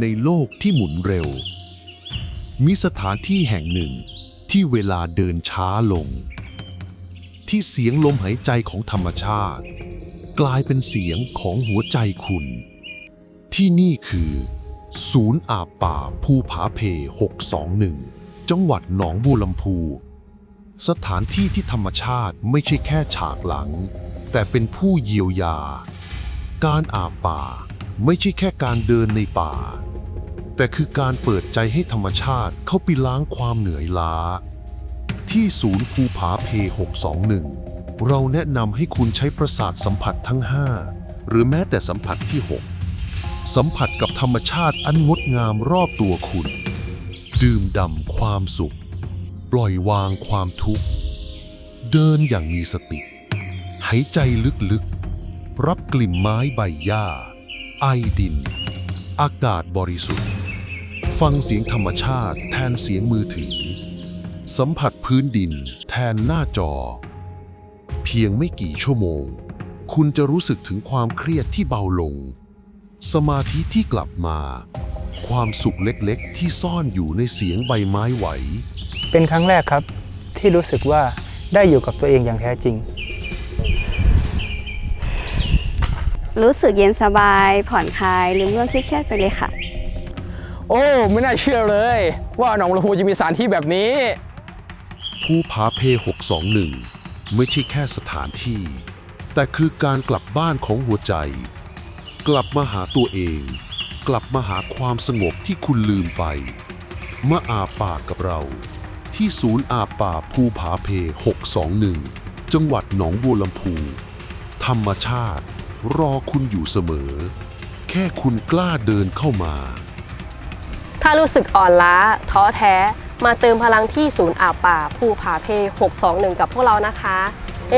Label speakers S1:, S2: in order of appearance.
S1: ในโลกที่หมุนเร็ว มีสถานที่แห่งหนึ่งที่เวลาเดินช้าลง ที่เสียงลมหายใจของธรรมชาติ กลายเป็นเสียงของหัวใจคุณ ที่นี่คือ ศูนย์อาบป่าภูผาเพ 621 จังหวัดหนองบัวลำพู สถานที่ที่ธรรมชาติไม่ใช่แค่ฉากหลัง แต่เป็นผู้เยียวยา การอาบป่าไม่ใช่แค่การเดินในป่า แต่คือการเปิดใจให้ธรรมชาติเข้าไปล้างความเหนื่อยล้า ที่ศูนย์ภูผาเพ 621 เราแนะนำให้คุณใช้ประสาทสัมผัสทั้ง 5 หรือแม้แต่สัมผัสที่ 6 สัมผัสกับธรรมชาติอันงดงามรอบตัวคุณ ดื่มด่ำความสุข ปล่อยวางความทุกข์ เดินอย่างมีสติ หายใจลึกๆ รับกลิ่นไม้ใบหญ้า ไอดิน อากาศบริสุทธิ์ ฟังเสียงธรรมชาติแทนเสียงมือถือ สัมผัสพื้นดินแทนหน้าจอ เพียงไม่กี่ชั่วโมง คุณจะรู้สึกถึงความเครียดที่เบาลง สมาธิที่กลับมา ความสุขเล็กๆ ที่ซ่อนอยู่ในเสียงใบไม้ไหว
S2: เป็นครั้งแรกครับ ที่รู้สึกว่าได้อยู่กับตัวเองอย่างแท้จริง
S3: รู้สึกเย็นสบาย ผ่อนคลายลืมเรื่องเครียดๆไปเลยค่ะ
S4: โอ้ไม่น่าเชื่อเลย ว่าหนองบัวลำพูจะมีสถานที่แบบนี้
S1: ภูผาเพ 621 ไม่ใช่แค่สถานที่ แต่คือการกลับบ้านของหัวใจ กลับมาหาตัวเอง กลับมาหาความสงบที่คุณลืมไป มาอาบป่ากับเรา ที่ศูนย์อาบป่าภูผาเพ 621 จังหวัดหนองบัวลำพู ธรรมชาติ รอคุณอยู่เสมอ แค่คุณกล้าเดินเข้ามา
S5: ถ้ารู้สึกอ่อนล้า ท้อแท้ มาเติมพลังที่ศูนย์อาบป่า ภูผาเพ 621 กับพวกเรานะคะ เอ